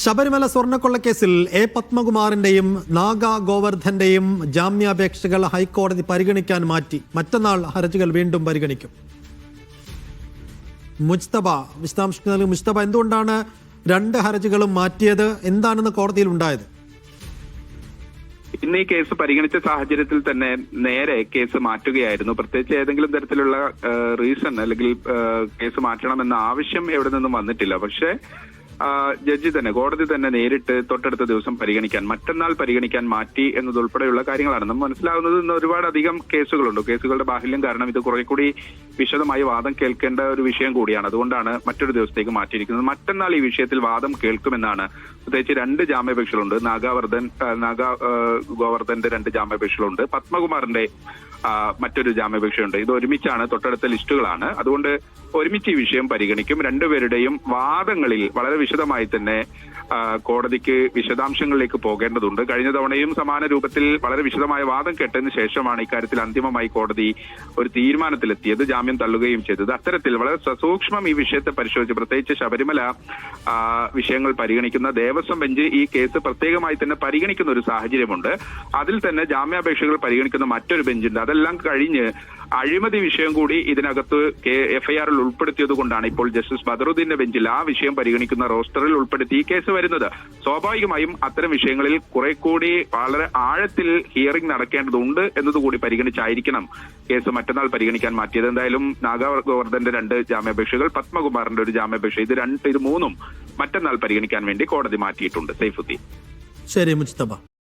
ശബരിമല സ്വർണക്കൊള്ളക്കേസിൽ എ പത്മകുമാറിന്റെയും നാഗ ഗോവർദ്ധന്റെയും ജാമ്യാപേക്ഷകൾ ഹൈക്കോടതി പരിഗണിക്കാൻ മാറ്റി. മറ്റന്നാൾ ഹർജികൾ വീണ്ടും പരിഗണിക്കും. മുജ്തബ വിശദാംശങ്ങൾ നൽകി മുജ്തബ. എന്തുകൊണ്ടാണ് രണ്ട് ഹർജികളും മാറ്റിയത്? എന്താണെന്ന് കോടതിയിൽ ഉണ്ടായത്? ഇന്ന് ഈ കേസ് പരിഗണിച്ച സാഹചര്യത്തിൽ തന്നെ നേരെ കേസ് മാറ്റുകയായിരുന്നു. പ്രത്യേകിച്ച് ഏതെങ്കിലും തരത്തിലുള്ള റീസൺ അല്ലെങ്കിൽ കേസ് മാറ്റണമെന്ന ആവശ്യം എവിടെ നിന്നും വന്നിട്ടില്ല. പക്ഷേ ജഡ്ജി തന്നെ കോടതി തന്നെ നേരിട്ട് തൊട്ടടുത്ത ദിവസം പരിഗണിക്കാൻ മറ്റന്നാൾ പരിഗണിക്കാൻ മാറ്റി എന്നതുൾപ്പെടെയുള്ള കാര്യങ്ങളാണ്. നമ്മൾ മനസ്സിലാകുന്നത് ഇന്ന് ഒരുപാട് അധികം കേസുകളുണ്ട്. കേസുകളുടെ ബാഹുല്യം കാരണം ഇത് കുറെ കൂടി വിശദമായി വാദം കേൾക്കേണ്ട ഒരു വിഷയം കൂടിയാണ്. അതുകൊണ്ടാണ് മറ്റൊരു ദിവസത്തേക്ക് മാറ്റിയിരിക്കുന്നത്. മറ്റന്നാൾ ഈ വിഷയത്തിൽ വാദം കേൾക്കുമെന്നാണ്. പ്രത്യേകിച്ച് രണ്ട് ജാമ്യാപേക്ഷകളുണ്ട്. നാഗാവർദ്ധൻ നാഗ ഗോവർദ്ധന്റെ രണ്ട് ജാമ്യാപേക്ഷകളുണ്ട്. പത്മകുമാറിന്റെ മറ്റൊരു ജാമ്യാപേക്ഷയുണ്ട്. ഇത് ഒരുമിച്ചാണ് തൊട്ടടുത്ത ലിസ്റ്റുകളാണ്. അതുകൊണ്ട് ഒരുമിച്ച് ഈ വിഷയം പരിഗണിക്കും. രണ്ടുപേരുടെയും വാദങ്ങളിൽ വളരെ വിശദമായി തന്നെ കോടതിക്ക് വിശദാംശങ്ങളിലേക്ക് പോകേണ്ടതുണ്ട്. കഴിഞ്ഞ തവണയും സമാന രൂപത്തിൽ വളരെ വിശദമായ വാദം കേട്ടതിന് ശേഷമാണ് ഇക്കാര്യത്തിൽ അന്തിമമായി കോടതി ഒരു തീരുമാനത്തിലെത്തിയത് ജാമ്യം തള്ളുകയും ചെയ്തത്. അത്തരത്തിൽ വളരെ സസൂക്ഷ്മം ഈ വിഷയത്തെ പരിശോധിച്ച് പ്രത്യേകിച്ച് ശബരിമല വിഷയങ്ങൾ പരിഗണിക്കുന്ന ദേവസ്വം ബെഞ്ച് ഈ കേസ് പ്രത്യേകമായി തന്നെ പരിഗണിക്കുന്ന ഒരു സാഹചര്യമുണ്ട്. അതിൽ തന്നെ ജാമ്യാപേക്ഷകൾ പരിഗണിക്കുന്ന മറ്റൊരു ബെഞ്ചുണ്ട്. അതെല്ലാം കഴിഞ്ഞ് അഴിമതി വിഷയം കൂടി ഇതിനകത്ത് എഫ്ഐആറിൽ ഉൾപ്പെടുത്തിയത് കൊണ്ടാണ് ഇപ്പോൾ ജസ്റ്റിസ് ബദറുദ്ദീന്റെ ബെഞ്ചിൽ ആ വിഷയം പരിഗണിക്കുന്ന റോസ്റ്ററിൽ ഉൾപ്പെടുത്തി ഈ കേസ് വരുന്നത്. സ്വാഭാവികമായും അത്തരം വിഷയങ്ങളിൽ കുറെ കൂടി വളരെ ആഴത്തിൽ ഹിയറിംഗ് നടക്കേണ്ടതുണ്ട് എന്നതുകൂടി പരിഗണിച്ചായിരിക്കണം കേസ് മറ്റന്നാൾ പരിഗണിക്കാൻ മാറ്റിയത്. എന്തായാലും നാഗാവർദ്ധന്റെ രണ്ട് ജാമ്യാപേക്ഷകൾ പത്മകുമാറിന്റെ ഒരു ജാമ്യാപേക്ഷ. ഇത് രണ്ട് ഇത് മൂന്നും മറ്റന്നാൾ പരിഗണിക്കാൻ വേണ്ടി കോടതി മാറ്റിയിട്ടുണ്ട്. സൈഫുദ്ദീൻ. ശരി മുജ്തബ.